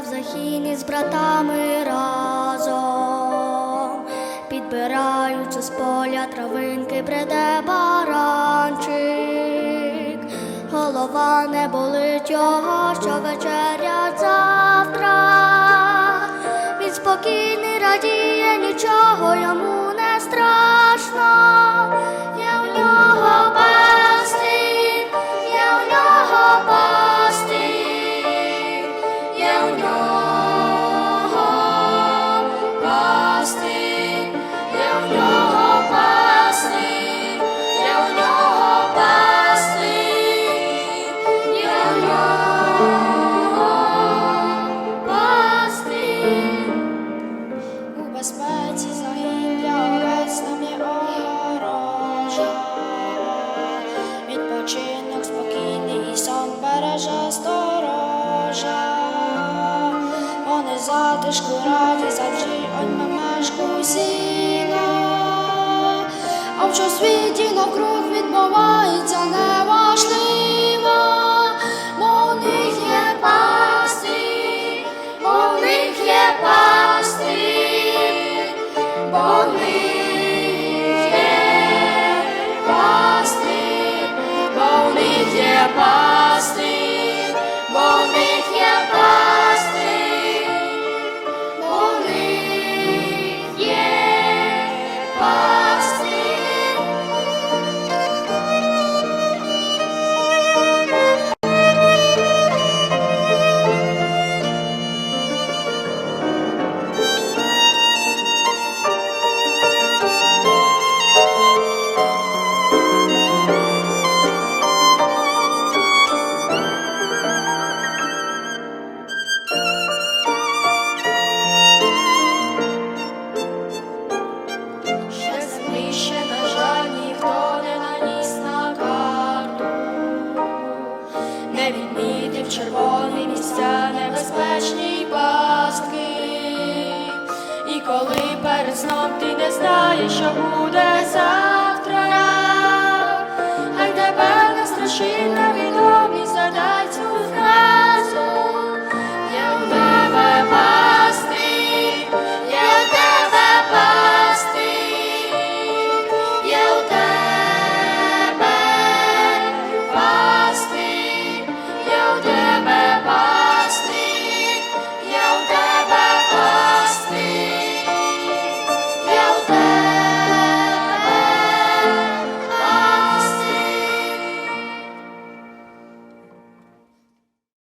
в захіні з братами разом, підбираючи з поля травинки, бреде баранчик, голова не болить його, що вечеря завтра. Він спокійний радіє, нічого йому не страшно. Вони затишку раді завжди ой мешку сіна. А в що світі навкруг відбувається перед сном ти не знаєш, що буде